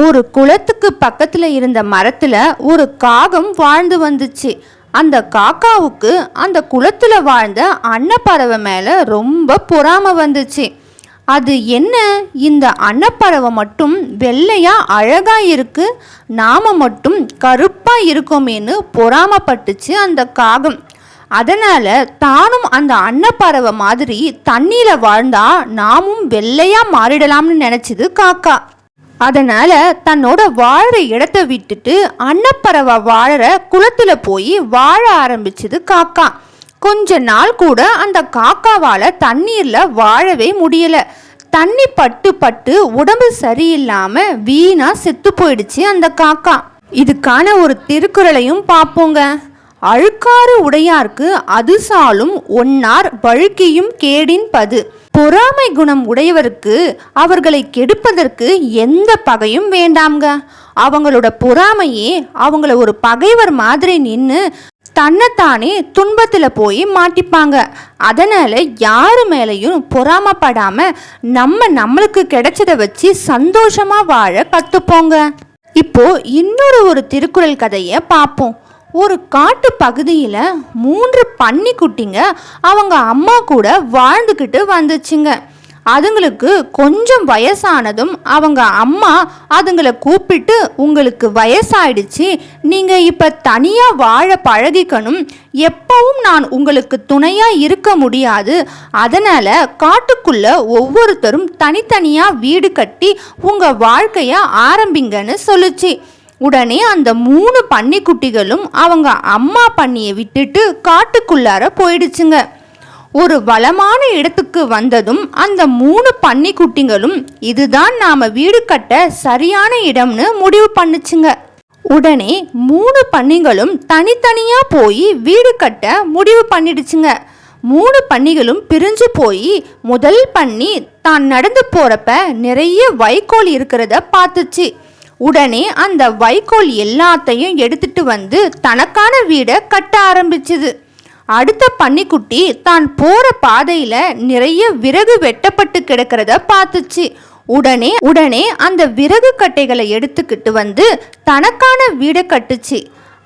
ஒரு குளத்துக்கு பக்கத்தில் இருந்த மரத்தில் ஒரு காகம் வாழ்ந்து வந்துச்சு. அந்த காக்காவுக்கு அந்த குளத்தில் வாழ்ந்த அன்னப்பறவை மேலே ரொம்ப பொறாம வந்துச்சு. அது என்ன? இந்த அன்னப்பறவை மட்டும் வெள்ளையாக அழகாக இருக்குது நாம மட்டும் கருப்பாக இருக்கோமேன்னு பொறாமப்பட்டுச்சு அந்த காகம். அதனால் தானும் அந்த அன்னப்பறவை மாதிரி தண்ணியில் வாழ்ந்தா நாமும் வெள்ளையாக மாறிடலாம்னு நினச்சிது காக்கா. அதனால தன்னோட வாழ்கிற இடத்த விட்டுட்டு அன்னப்பறவை வாழற குளத்துல போய் வாழ ஆரம்பிச்சது காக்கா. கொஞ்ச நாள் கூட அந்த காக்காவால் தண்ணீரில் வாழவே முடியல. தண்ணி பட்டு பட்டு உடம்பு சரியில்லாமல் வீணாக செத்து போயிடுச்சு அந்த காக்கா. இதுக்கான ஒரு திருக்குறளையும் பார்ப்போங்க. அழுக்காறு உடையார்க்கு அது சாலும் ஒன்னார் வழுக்கியும் கேடின் பது. பொறாமை குணம் உடையவருக்கு அவர்களை கெடுப்பதற்கு எந்த பகையும் வேண்டாம்ங்க. அவங்களோட பொறாமையே அவங்கள ஒரு பகைவர் மாதிரி நின்று தன்னைத்தானே துன்பத்தில் போய் மாட்டிப்பாங்க. அதனால் யார் மேலேயும் பொறாமப்படாமல் நம்ம நம்மளுக்கு கிடைச்சத வச்சு சந்தோஷமாக வாழ கற்றுப்போங்க இப்போ இன்னொரு ஒரு திருக்குறள் கதையை பார்ப்போம். ஒரு காட்டு பகுதியில் மூன்று பன்னிக்குட்டிங்க அவங்க அம்மா கூட வாழ்ந்துக்கிட்டு வந்துச்சுங்க. அதுங்களுக்கு கொஞ்சம் வயசானதும் அவங்க அம்மா அதுங்களை கூப்பிட்டு உங்களுக்கு வயசாயிடுச்சு நீங்கள் இப்போ தனியாக வாழ பழகிக்கணும். எப்பவும் நான் உங்களுக்கு துணையாக இருக்க முடியாது. அதனால் காட்டுக்குள்ள ஒவ்வொருத்தரும் தனித்தனியாக வீடு கட்டி உங்கள் வாழ்க்கையை ஆரம்பிங்கன்னு சொல்லுச்சு. உடனே அந்த மூணு பன்னிக்குட்டிகளும் அவங்க அம்மா பன்னியை விட்டுட்டு காட்டுக்குள்ளார போயிடுச்சுங்க. ஒரு வளமான இடத்துக்கு வந்ததும் அந்த மூணு பன்னிக்குட்டிகளும் இதுதான் நாம் வீடு கட்ட சரியான இடம்னு முடிவு பண்ணுச்சுங்க. உடனே மூணு பன்னிகளும் தனித்தனியாக போய் வீடு கட்ட முடிவு பண்ணிடுச்சுங்க. மூணு பன்னிகளும் பிரிஞ்சு போய் முதல் பன்னி தான் நடந்து போகிறப்ப நிறைய வைக்கோல் இருக்கிறத பார்த்துச்சு. உடனே அந்த வைக்கோல் எல்லாத்தையும் எடுத்துட்டு வந்து தனக்கான வீடை கட்ட ஆரம்பிச்சுது. அடுத்த பன்னிக்குட்டி தான் போற பாதையில நிறைய விறகு வெட்டப்பட்டு கிடக்கிறத பார்த்துச்சு. உடனே உடனே அந்த விறகு கட்டைகளை எடுத்துக்கிட்டு வந்து தனக்கான வீடை கட்டுச்சு.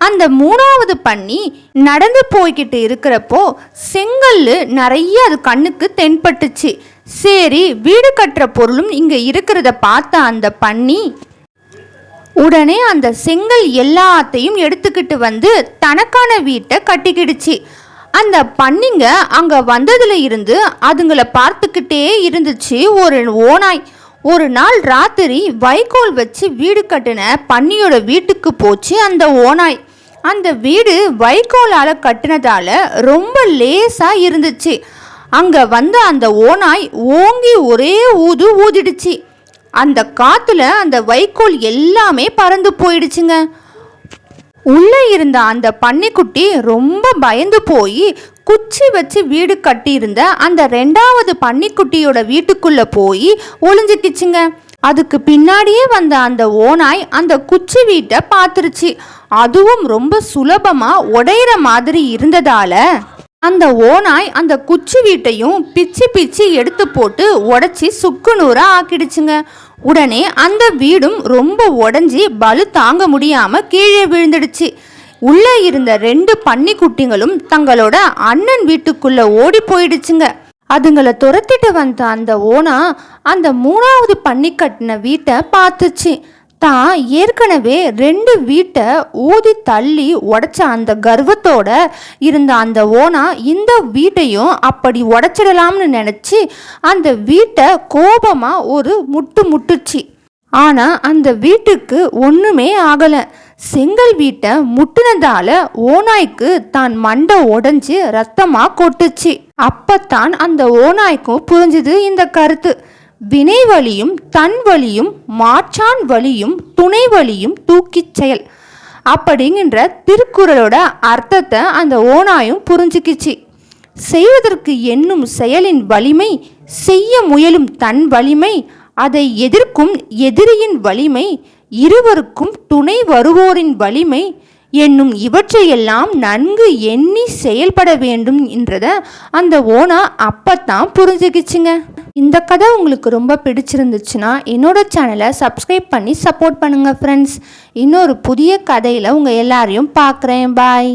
அந்த மூணாவது பண்ணி நடந்து போய்கிட்டு இருக்கிறப்போ செங்கல் நிறைய அது கண்ணுக்கு தென்பட்டுச்சு. சரி வீடு கட்டுற பொருளும் இங்கே இருக்கிறத பார்த்த அந்த பன்னி உடனே அந்த செங்கல் எல்லாத்தையும் எடுத்துக்கிட்டு வந்து தனக்கான வீட்டை கட்டிக்கிடுச்சு. அந்த பன்னிங்க அங்கே வந்ததுல இருந்து அதுங்களை பார்த்துக்கிட்டே இருந்துச்சு ஒரு ஓனாய் ஒரு நாள் ராத்திரி வைக்கோல் வச்சு வீடு கட்டின பன்னியோட வீட்டுக்கு போச்சு அந்த ஓனாய் அந்த வீடு வைக்கோலால் கட்டினதால ரொம்ப லேசாக இருந்துச்சு. அங்கே வந்த அந்த ஓனாய் ஓங்கி ஒரே ஊது ஊதிடுச்சு. அந்த காத்துல அந்த வைக்கோல் எல்லாமே பறந்து போயிடுச்சுங்க. உள்ளே இருந்த அந்த பன்னிக்குட்டி ரொம்ப பயந்து போய் குச்சி வச்சு வீடு கட்டியிருந்த அந்த ரெண்டாவது பன்னிக்குட்டியோட வீட்டுக்குள்ள போய் ஒளிஞ்சுக்கிச்சுங்க. அதுக்கு பின்னாடியே வந்த அந்த ஓனாய் அந்த குச்சி வீட்டை பார்த்துருச்சு. அதுவும் ரொம்ப சுலபமாக உடையிற மாதிரி இருந்ததால அந்த ஓனாய் அந்த குச்சி வீட்டையும் பிச்சு பிச்சு எடுத்து போட்டு உடச்சி சுக்கு நூறா ஆக்கிடுச்சுங்க. உடனே அந்த வீடும் ரொம்ப உடஞ்சி பலு தாங்க முடியாம கீழே விழுந்துடுச்சு. உள்ளே இருந்த ரெண்டு பன்னிக்குட்டிங்களும் தங்களோட அண்ணன் வீட்டுக்குள்ள ஓடி போயிடுச்சுங்க. அதுங்களை துரத்திட்டு வந்த அந்த ஓனா அந்த மூணாவது பன்னி கட்டின வீட்டை பார்த்துச்சு. தான் ஏற்கனவே ரெண்டு வீட்டை ஊதி தள்ளி உடைச்ச அந்த கர்வத்தோட இருந்த அந்த ஓனா இந்த வீட்டையும் அப்படி உடைச்சிடலாம்னு நினச்சி அந்த வீட்டை கோபமாக ஒரு முட்டு முட்டுச்சு. ஆனால் அந்த வீட்டுக்கு ஒன்றுமே ஆகலை. செங்கல் வீட்டை முட்டுனதால ஓநாய்க்கு தான் மண்டை உடஞ்சி ரத்தமாக கொட்டுச்சு. அப்பத்தான் அந்த ஓநாய்க்கும் புரிஞ்சுது இந்த கருத்து. வினை வலியும் தன் வலியும் மாற்றான் வழியும் துணை வலியும் தூக்கிச் செயல். அப்படிங்கின்ற திருக்குறளோட அர்த்தத்தை அந்த ஓனாயும் புரிஞ்சுக்கிச்சு. செய்வதற்கு என்னும் செயலின் வலிமை செய்ய முயலும் தன் வலிமை அதை எதிர்க்கும் எதிரியின் வலிமை இருவருக்கும் துணை வருவோரின் வலிமை என்னும் இவற்றையெல்லாம் நன்கு எண்ணி செயல்பட வேண்டும் என்றத அந்த ஓனா அப்பத்தான் புரிஞ்சுக்கிச்சுங்க இந்த கதை உங்களுக்கு ரொம்ப பிடிச்சிருந்துச்சுன்னா என்னோட சேனலை சப்ஸ்கிரைப் பண்ணி சப்போர்ட் பண்ணுங்கள் ஃப்ரெண்ட்ஸ் இன்னொரு புதிய கதையில் உங்கள் எல்லாரையும் பார்க்குறேன். பாய்